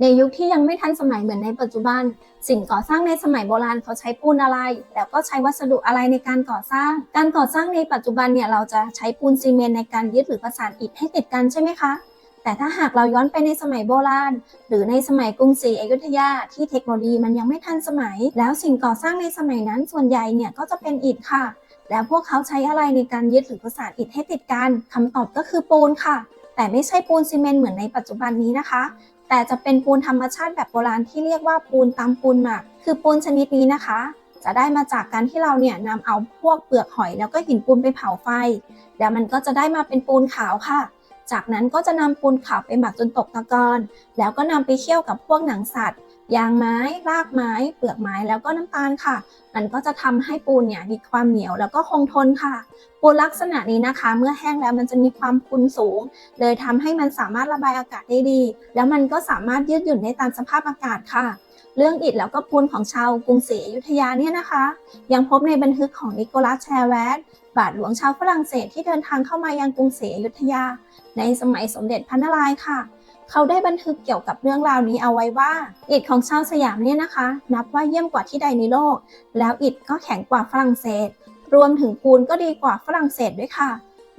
ในยุคที่ยังไม่ทันสมัยเหมือนในปัจจุบัน สิ่งก่อสร้างในสมัยโบราณเขาใช้ปูนอะไร แล้วก็ใช้วัสดุอะไรในการก่อสร้าง การก่อสร้างในปัจจุบันเนี่ยเราจะใช้ปูนซีเมนต์ในการยึดหรือประสานอิฐให้ติดกันใช่ไหมคะแต่ถ้าหากเราย้อนไปในสมัยโบราณ หรือในสมัยกรุงศรีอยุธยาที่เทคโนโลยีมันยังไม่ทันสมัย แล้วสิ่งก่อสร้างในสมัยนั้นส่วนใหญ่เนี่ยก็จะเป็นอิฐค่ะ แล้วพวกเขาใช้อะไรในการยึดหรือประสานอิฐให้ติดกันคำตอบก็คือปูนค่ะ แต่ไม่ใช่ปูนซีเมนต์เหมือนในปัจจุบันนี้นะคะ แต่จะเป็นปูนธรรมชาติแบบโบราณที่เรียกว่าปูนตามปูนหมัก คือปูนชนิดนี้นะคะ จะได้มาจากการที่เราเนี่ยนำเอาพวกเปลือกหอยแล้วก็หินปูนไปเผาไฟ แล้วมันก็จะได้มาเป็นปูนขาวค่ะ จากนั้นก็จะนำปูนขาวไปหมักจนตกตะกอนแล้วก็นำไปเคี่ยวกับพวกหนังสัตว์ ยางไม้ รากไม้ เปลือกไม้แล้วก็น้ำตาลค่ะ มันก็จะทำให้ปูนเนี่ยมีความเหนียวแล้วก็คงทนค่ะ ปูนลักษณะนี้นะคะ เมื่อแห้งแล้วมันจะมีความพุนสูง เลยทำให้มันสามารถระบายอากาศได้ดี แล้วมันก็สามารถยืดหยุ่นได้ตามสภาพอากาศค่ะ เรื่องอิฐแล้วก็ปูนของชาวกรุงศรีอยุธยาเนี่ยนะคะ ยังพบในบันทึกของนิโคลัสแชร์แวดบาทหลวงชาวฝรั่งเศสที่เดินทางเข้ามายังกรุงศรีอยุธยา ในสมัยสมเด็จพระนารายณ์ค่ะ เขาได้บันทึกเกี่ยวกับเรื่องราวนี้เอาไว้ว่าอิฐของชาวสยามเนี่ยนะคะ นับว่าเยี่ยมกว่าที่ใดในโลก แล้วอิฐก็แข็งกว่าฝรั่งเศส รวมถึงปูนก็ดีกว่าฝรั่งเศสด้วยค่ะ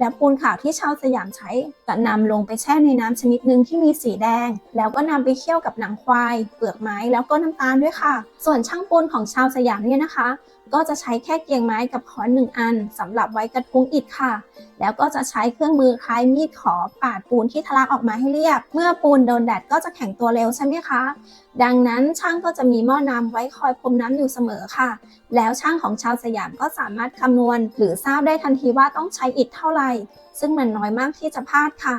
และปูนขาวที่ชาวสยามใช้จะนำลงไปแช่ในน้ำชนิดหนึ่งที่มีสีแดง แล้วก็นำไปเคี่ยวกับหนังควาย เปลือกไม้แล้วก็น้ำตาลด้วยค่ะ ส่วนช่างปูนของชาวสยามเนี่ยนะคะ ก็จะใช้แค่เกียงไม้กับค้อนหนึ่งอันสำหรับไว้กระทุ้งอิฐค่ะ แล้วก็จะใช้เครื่องมือคล้ายมีดขอปาดปูนที่ทะลักออกมาให้เรียบ เมื่อปูนโดนแดดก็จะแข็งตัวเร็วใช่ไหมคะดังนั้นช่างก็จะมีหม้อน้ำไว้คอยพรมน้ำอยู่เสมอค่ะ แล้วช่างของชาวสยามก็สามารถคำนวณ หรือทราบได้ทันทีว่าต้องใช้อิฐเท่าไหร่ ซึ่งมันน้อยมากที่จะพลาดค่ะ